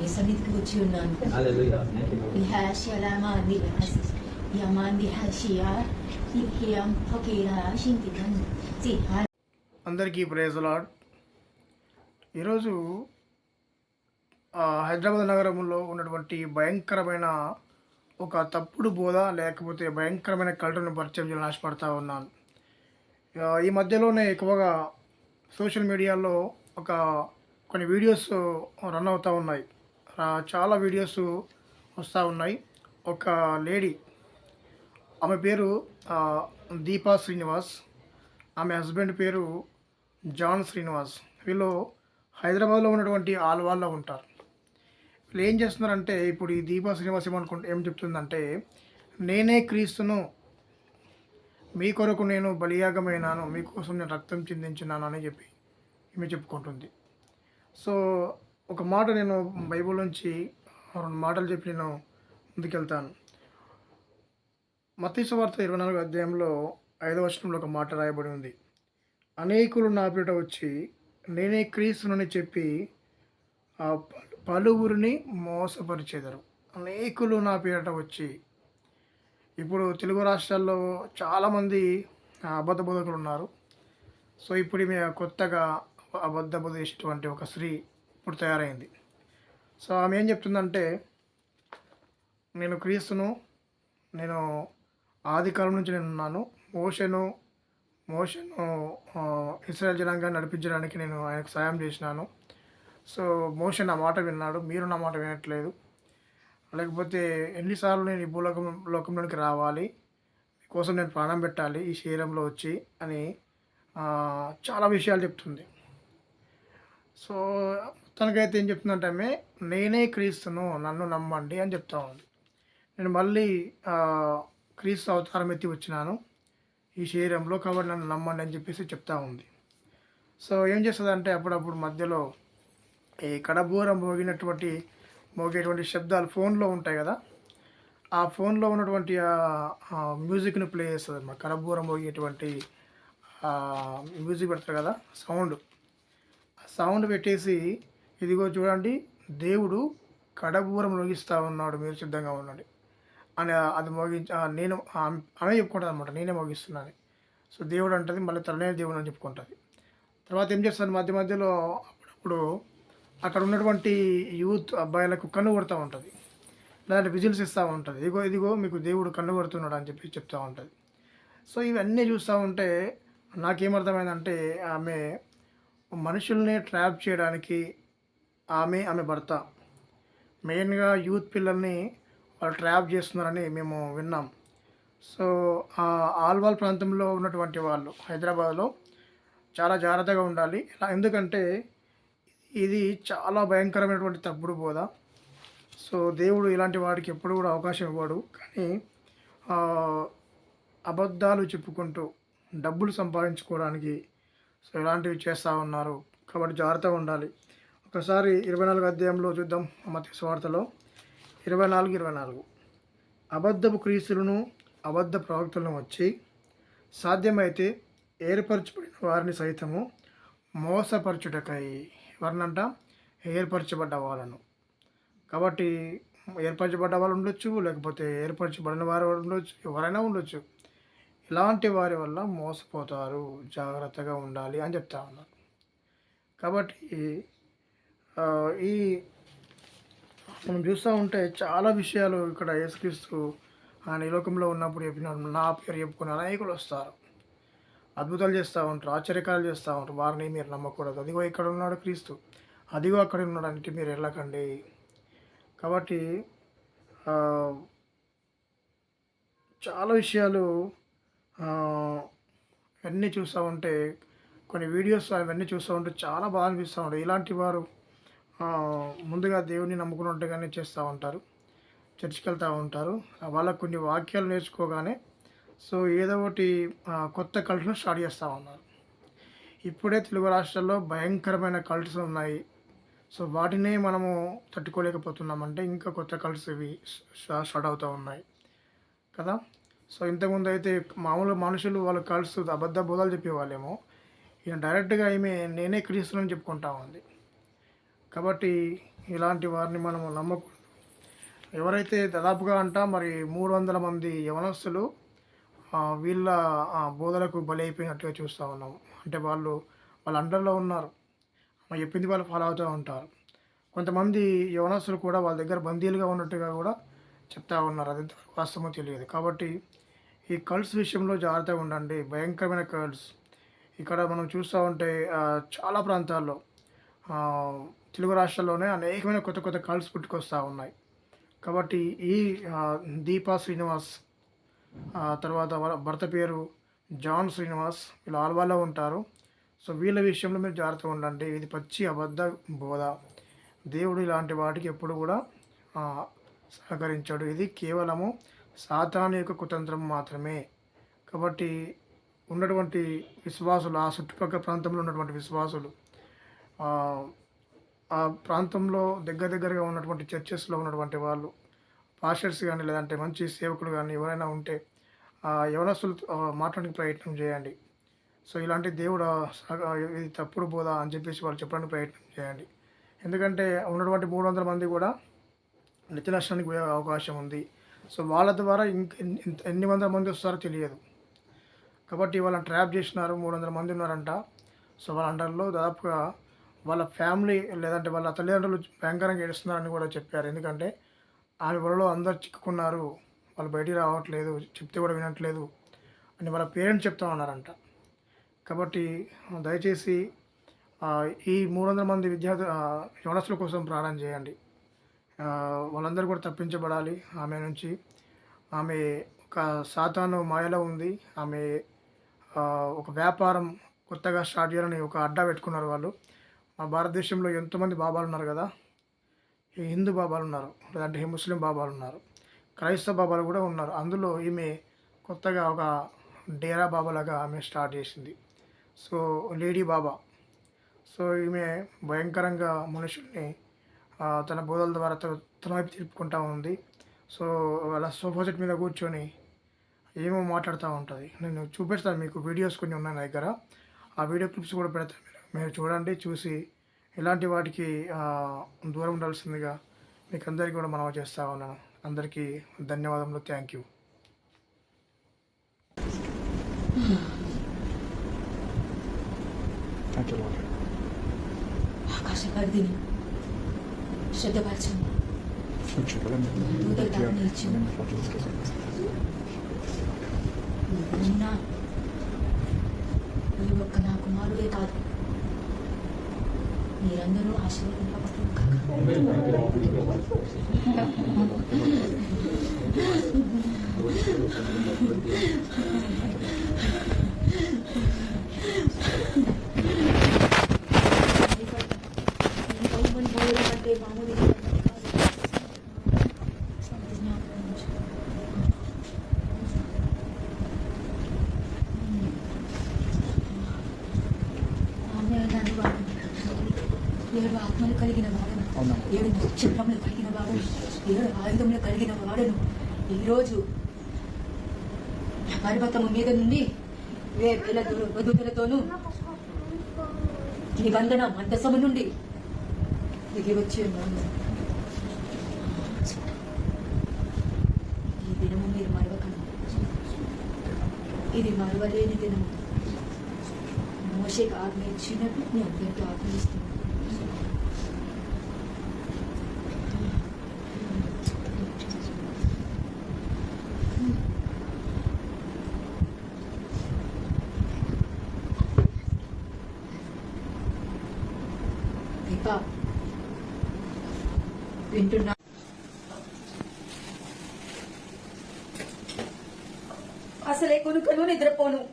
మీ సన్నిధికి వచ్చి ఉన్నాను. అందరికీ ప్రేజ్ లాడ్ ఈరోజు ఆ, హైదరాబాద్ నగరంలో ఉన్నటువంటి భయంకరమైన ఒక తప్పుడు బోధ లేకపోతే భయంకరమైన కల్టర్ను పరిచయం చేయాలని ఆశపడతా ఉన్నాను. ఈ మధ్యలోనే ఎక్కువగా సోషల్ మీడియాలో ఒక కొన్ని వీడియోస్ రన్ అవుతూ ఉన్నాయి. చాలా వీడియోస్ వస్తూ ఉన్నాయి. ఒక లేడీ ఆమె పేరు దీపా శ్రీనివాస్. ఆమె హస్బెండ్ పేరు జాన్ శ్రీనివాస్. వీళ్ళు హైదరాబాద్లో ఉన్నటువంటి ఆల్వాల్లో ఉంటారు. వీళ్ళు ఏం చేస్తున్నారంటే ఇప్పుడు ఈ దీపా శ్రీనివాస్ ఏమనుకుంటే ఏం చెప్తుందంటే నేనే క్రీస్తును మీ కొరకు నేను బలియాగమైనాను మీకోసం నేను రక్తం చిందించినాను అని చెప్పి ఈమె చెప్పుకుంటుంది. సో ఒక మాట నేను బైబిల్ నుంచి రెండు మాటలు చెప్పి నేను ముందుకెళ్తాను. మతీసు వార్త ఇరవై నాలుగు అధ్యాయంలో ఐదవ వచనంలో ఒక మాట రాయబడి ఉంది. అనేకులు నా పేట వచ్చి నేనే క్రీస్తునని చెప్పి ఆ పలువురిని మోసపరిచేదరు. అనేకులు నా పీట వచ్చి. ఇప్పుడు తెలుగు రాష్ట్రాల్లో చాలామంది అబద్ధ బోధకులు ఉన్నారు. సో ఇప్పుడు మేము కొత్తగా అబద్ధ బోధించేటువంటి ఒక స్త్రీ ఇప్పుడు తయారైంది. సో ఆమె ఏం చెప్తుందంటే నేను క్రీస్తును నేను ఆది కాలం నుంచి నేను ఉన్నాను. మోషను మోషను ఇస్రాయల్ జనాంగాన్ని నడిపించడానికి నేను ఆయనకు సాయం చేసినాను. సో మోషన్ నా మాట విన్నాడు. మీరు నా మాట వినట్లేదు. లేకపోతే ఎన్నిసార్లు నేను ఈ భూలోకం లోకంలోనికి రావాలి. కోసం నేను ప్రాణం పెట్టాలి ఈ శరీరంలో వచ్చి అని చాలా విషయాలు చెప్తుంది. సో తనకైతే ఏం చెప్తుందంటే ఆమె నేనే క్రీస్తును నన్ను నమ్మండి అని చెప్తా ఉంది. నేను మళ్ళీ క్రీస్తు అవతారం ఎత్తి వచ్చినాను. ఈ శరీరంలో కాబట్టి నన్ను నమ్మండి అని చెప్పేసి చెప్తా ఉంది. సో ఏం చేస్తుందంటే అప్పుడప్పుడు మధ్యలో ఈ కడబూరం మోగినటువంటి మోగేటువంటి శబ్దాలు ఫోన్లో ఉంటాయి కదా. ఆ ఫోన్లో ఉన్నటువంటి మ్యూజిక్ను ప్లే చేస్తుంది అన్నమాట కడబూరం మోగేటువంటి మ్యూజిక్ పెడతారు కదా సౌండ్. ఆ సౌండ్ పెట్టేసి ఇదిగో చూడండి దేవుడు కడబూరం మోగిస్తూ ఉన్నాడు మీరు సిద్ధంగా ఉండండి. అని అది మోగించి నేను ఆమె చెప్పుకుంటాను అనమాట నేనే మోగిస్తున్నాను సో దేవుడు అంటది మళ్ళీ తననే దేవుడు అని చెప్పుకుంటుంది. తర్వాత ఏం చేస్తాను మధ్య మధ్యలో అప్పుడప్పుడు అక్కడ ఉన్నటువంటి యూత్ అబ్బాయిలకు కన్ను కొడుతూ ఉంటుంది. లేదంటే విజిల్స్ ఇస్తూ ఉంటుంది. ఇదిగో ఇదిగో మీకు దేవుడు కన్ను కొడుతున్నాడు అని చెప్పి చెప్తూ ఉంటుంది. సో ఇవన్నీ చూస్తూ ఉంటే నాకేమర్థమైందంటే ఆమె మనుషుల్ని ట్రాప్ చేయడానికి ఆమె ఆమె భర్త. మెయిన్గా యూత్ పిల్లల్ని వాళ్ళు ట్రాప్ చేస్తున్నారని మేము విన్నాం. సో ఆ ఆల్వాల్ ప్రాంతంలో ఉన్నటువంటి వాళ్ళు హైదరాబాద్లో చాలా జాగ్రత్తగా ఉండాలి. ఇలా ఎందుకంటే ఇది చాలా భయంకరమైనటువంటి తప్పుడు బోధ. సో దేవుడు ఇలాంటి వాడికి ఎప్పుడు కూడా అవకాశం ఇవ్వడు. కానీ అబద్ధాలు చెప్పుకుంటూ డబ్బులు సంపాదించుకోవడానికి సో ఇలాంటివి చేస్తూ ఉన్నారు. కాబట్టి జాగ్రత్తగా ఉండాలి. ఒకసారి ఇరవై నాలుగు అధ్యాయంలో చూద్దాం మత స్వార్థలో ఇరవై నాలుగు ఇరవై నాలుగు. అబద్ధపు క్రీస్తులను అబద్ధ ప్రవక్తలను వచ్చి సాధ్యమైతే ఏర్పరచబడిన వారిని సైతము మోసపరచుటకై ఎవరినంట? ఏర్పరచబడ్డ వాళ్ళను. కాబట్టి ఏర్పరచబడ్డ వాళ్ళు ఉండొచ్చు లేకపోతే ఏర్పరచబడిన వారు ఉండొచ్చు ఎవరైనా ఉండొచ్చు. ఇలాంటి వారి వల్ల మోసపోతారు. జాగ్రత్తగా ఉండాలి అని చెప్తా ఉన్నారు. కాబట్టి ఈ మనం చూస్తూ ఉంటే చాలా విషయాలు ఇక్కడ యేసుక్రీస్తు ఆయన ఈ లోకంలో ఉన్నప్పుడు చెప్పినాడు నా పేరు చెప్పుకుని అనేకులు వస్తారు. అద్భుతాలు చేస్తూ ఉంటారు ఆశ్చర్యకాలు చేస్తూ ఉంటారు. వారిని మీరు నమ్మకూడదు. అదిగో ఇక్కడ ఉన్నాడు క్రీస్తు. అదిగో అక్కడ ఉన్నాడు అంటే మీరు వెళ్ళకండి. కాబట్టి చాలా విషయాలు అన్నీ చూస్తూ ఉంటే కొన్ని వీడియోస్ అవన్నీ చూస్తూ ఉంటే చాలా బాగా అనిపిస్తూ ఉంటాయి ఇలాంటి వారు ముందుగా దేవుని నమ్ముకుని ఉంటేగానే చేస్తూ ఉంటారు. చర్చికి వెళ్తూ ఉంటారు వాళ్ళకు కొన్ని వాక్యాలు నేర్చుకోగానే సో ఏదో ఒకటి కొత్త కల్ట్ను స్టార్ట్ చేస్తూ ఉన్నారు. ఇప్పుడే తెలుగు రాష్ట్రాల్లో భయంకరమైన కల్ట్స్ ఉన్నాయి. సో వాటినే మనము తట్టుకోలేకపోతున్నామంటే ఇంకా కొత్త కల్ట్స్ ఇవి స్టార్ట్ అవుతూ ఉన్నాయి. కదా? సో ఇంతకుముందు అయితే మామూలు మనుషులు వాళ్ళు కల్ట్స్ అబద్ధ బోధాలు చెప్పేవాళ్ళేమో. ఈయన డైరెక్ట్గా ఈమె నేనే క్రీస్తుని చెప్పుకుంటా ఉంది. కాబట్టి ఇలాంటి వారిని మనం నమ్మకూడదు. ఎవరైతే దాదాపుగా అంట మరి మూడు వందల మంది యవనస్తులు వీళ్ళ బోధలకు బలి అయిపోయినట్టుగా చూస్తూ ఉన్నాం అంటే వాళ్ళు వాళ్ళ అండర్లో ఉన్నారు. మనం చెప్పింది వాళ్ళు ఫాలో అవుతూ ఉంటారు. కొంతమంది యవనస్తులు కూడా వాళ్ళ దగ్గర బందీలుగా ఉన్నట్టుగా కూడా చెప్తా ఉన్నారు. అది వాస్తవం తెలియదు. కాబట్టి ఈ కల్స్ విషయంలో జాగ్రత్తగా ఉండండి. భయంకరమైన కల్స్. ఇక్కడ మనం చూస్తూ ఉంటే చాలా ప్రాంతాల్లో తెలుగు రాష్ట్రాల్లోనే అనేకమైన కొత్త కొత్త కాల్స్ పుట్టుకొస్తూ ఉన్నాయి. కాబట్టి ఈ దీపా శ్రీనివాస్ తర్వాత భర్త పేరు జాన్ శ్రీనివాస్ వీళ్ళు ఆల్వాలో ఉంటారు. సో వీళ్ళ విషయంలో మీరు జాగ్రత్తగా ఉండండి. ఇది పచ్చి అబద్ధ బోధ. దేవుడు ఇలాంటి వాటికి ఎప్పుడు కూడా సహకరించాడు. ఇది కేవలము సాతాను యొక్క కుతంత్రం మాత్రమే. కాబట్టి ఉన్నటువంటి విశ్వాసులు ఆ చుట్టుపక్కల ప్రాంతంలో ఉన్నటువంటి విశ్వాసులు ఆ, ప్రాంతంలో దగ్గర దగ్గరగా ఉన్నటువంటి చర్చెస్లో ఉన్నటువంటి వాళ్ళు పాస్టర్స్ కానీ లేదంటే మంచి సేవకులు కానీ ఎవరైనా ఉంటే ఆ యవనస్తులు మాట్లాడడానికి ప్రయత్నం చేయండి. సో ఇలాంటి దేవుడు ఇది తప్పుడు బోధ అని చెప్పేసి వాళ్ళు చెప్పడానికి ప్రయత్నం చేయండి. ఎందుకంటే ఉన్నటువంటి మూడు వందల మంది కూడా నిత్య నష్టానికి పోయే అవకాశం ఉంది. సో వాళ్ళ ద్వారా ఇంక ఎన్ని- ఎన్ని వందల మంది వస్తారో తెలియదు. కాబట్టి వాళ్ళని ట్రాప్ చేసినారు మూడు వందల మంది ఉన్నారంట. సో వాళ్ళ అండర్లో దాదాపుగా వాళ్ళ ఫ్యామిలీ లేదంటే వాళ్ళ తల్లిదండ్రులు భయంకరంగా ఏడుస్తున్నారని కూడా చెప్పారు. ఎందుకంటే ఆమె వలలో అందరు చిక్కుకున్నారు. వాళ్ళు బయటికి రావట్లేదు. చెప్తే కూడా వినట్లేదు అని వాళ్ళ పేరెంట్స్ చెప్తా ఉన్నారంట. కాబట్టి దయచేసి ఈ మూడు వందల మంది విద్యార్థి ఆ, కోసం ప్రార్థన చేయండి. వాళ్ళందరూ కూడా తప్పించబడాలి. ఆమె నుంచి ఆమె ఒక సాతాను మాయలో ఉంది. ఆమె ఒక వ్యాపారం కొత్తగా స్టార్ట్ చేయాలని ఒక అడ్డా పెట్టుకున్నారు వాళ్ళు. మా భారతదేశంలో ఎంతోమంది బాబాలు ఉన్నారు కదా హిందూ బాబాలు ఉన్నారు లేదంటే ముస్లిం బాబాలు ఉన్నారు క్రైస్తవ బాబాలు కూడా ఉన్నారు. అందులో ఈమె కొత్తగా ఒక డేరా బాబాలాగా ఆమె స్టార్ట్ చేసింది. సో లేడీ బాబా. సో ఈమె భయంకరంగా మనుషుల్ని తన బోధల ద్వారా తన- వైపు తిప్పుకుంటా ఉంది. సో అలా సోఫా సెట్ మీద కూర్చొని ఏమో మాట్లాడుతూ ఉంటుంది. నేను చూపిస్తాను మీకు వీడియోస్ కొన్ని ఉన్నాయి నా దగ్గర. ఆ వీడియో క్లిప్స్ కూడా పెడతాను మీరు చూడండి చూసి ఇలాంటి వాటికి ఆ, దూరం ఉండాల్సిందిగా మీకు అందరికీ కూడా మనం చేస్తా ఉన్నాను. అందరికీ ధన్యవాదములు. Thank you. ఆకాశ పరిధిని శ్రద్ధపరచండి. ఒక్క నా కుమారుడే కాదు. మీరందరూ ఆశీర్వదింపబడుతుంది ఏడు ఆత్మలు కలిగిన వాడను. ఏడు నక్షత్రములు కలిగిన వాడను ఏడు ఆయుధములు కలిగిన వాడను. ఈరోజు పర్వతము మీద నుండి వేల వధువులతోనూ నిబంధన మందసము నుండి దిగి వచ్చి ఈ దినము మీరు మరవకండి ఇది మరవలేని దినము. మోషేకి ఆజ్ఞ ఇచ్చినట్టు మీ అందరికీ ఆజ్ఞ ఇస్తున్నాను వింటున్నా. అసలే కొనుకను నిద్రపోను.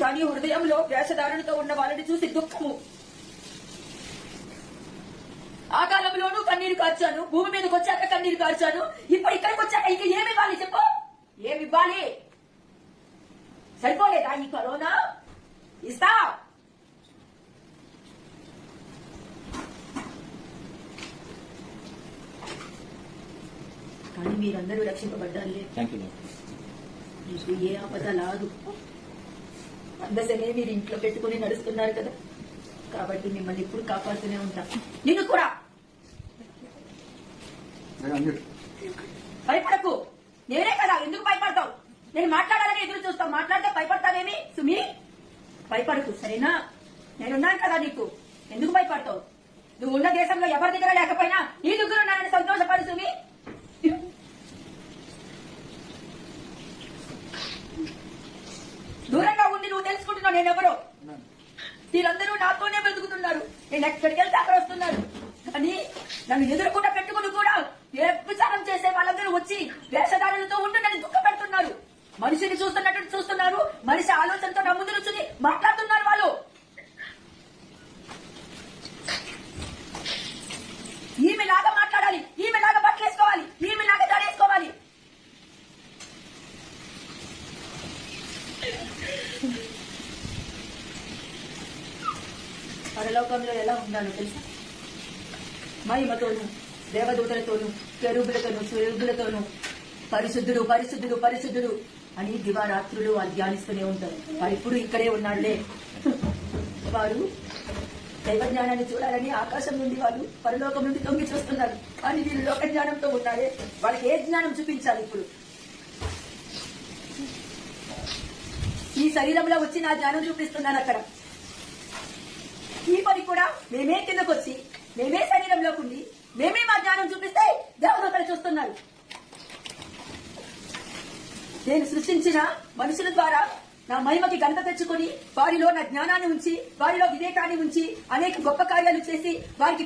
కానీ హృదయంలో వేషధారణతో ఉన్న వాళ్ళని చూసి దుఃఖము. ఆ కాలంలోనూ కన్నీరు కార్చాను. భూమి మీదకి వచ్చాక కన్నీరు కార్చాను. ఇప్పుడు ఇక్కడికి వచ్చాక ఇక ఏమి ఇవ్వాలి చెప్పు? ఏమి ఇవ్వాలి? సరిపోలేదా ఈ కరోనా? ఇస్తా! కానీ మీరందరూ రక్షింపబడ్డారులే. మీకు ఏ ఆపద రాదు. అందసనే మీరు ఇంట్లో పెట్టుకుని నడుస్తున్నారు కదా. కాబట్టి మిమ్మల్ని ఇప్పుడు కాపాడుతూనే ఉంటా. నిన్ను కూడా. భయపడకు. నేనే కదా ఎందుకు భయపడతావు? నేను మాట్లాడాలని ఎదురు చూస్తావు. మాట్లాడితే భయపడతావేమి సుమి? భయపడకు సరేనా? నేనున్నాను కదా నీకు. ఎందుకు భయపడతావు? నువ్వు ఉన్న దేశంలో ఎవరి దగ్గర లేకపోయినా నీ దగ్గర నేను ఎక్కడికి వెళ్తే అక్కడ వస్తున్నాడు కానీ నన్ను ఎదురుకుండా పెట్టుకుని కూడా వ్యభిచారం చేసే వాళ్ళందరూ వచ్చి వేషధారులతో ఉండి నన్ను దుఃఖ పెడుతున్నారు మనిషిని చూస్తున్నట్టు చూస్తున్నారు. మనిషి ఆలోచనతో నా ముందు నుంచి మాట్లాడుతున్నారు. పరలోకంలో తెలుసా? మహిమతోను దేవదూతలతోను కెరుబులతోను స్వరూబులతోను పరిశుద్ధుడు పరిశుద్ధుడు పరిశుద్ధుడు అని దివారాత్రులు వాళ్ళు ధ్యానిస్తూనే ఉంటారు. వారు ఇప్పుడు ఇక్కడే ఉన్నాడులే వారు దైవ జ్ఞానాన్ని చూడాలని ఆకాశం నుండి వాళ్ళు పరలోకం నుండి తొంగి చూస్తున్నారు. కానీ వీళ్ళు లోక జ్ఞానంతో ఉన్నారే. వాళ్ళకి ఏ జ్ఞానం చూపించాలి ఇప్పుడు? ఈ శరీరంలో వచ్చి నా జ్ఞానం చూపిస్తున్నాను అక్కడ. ఈ పని కూడా మేమే కిందకు వచ్చి మేమే శరీరంలోకి ఉండి మేమే మా జ్ఞానం చూపిస్తే దేవుడు అక్కడ చూస్తున్నాడు. నేను సృష్టించిన మనుషుల ద్వారా నా మహిమకి గంట తెచ్చుకొని వారిలో నా జ్ఞానాన్ని ఉంచి వారిలో వివేకాన్ని ఉంచి అనేక గొప్ప కార్యాలు చేసి వారికి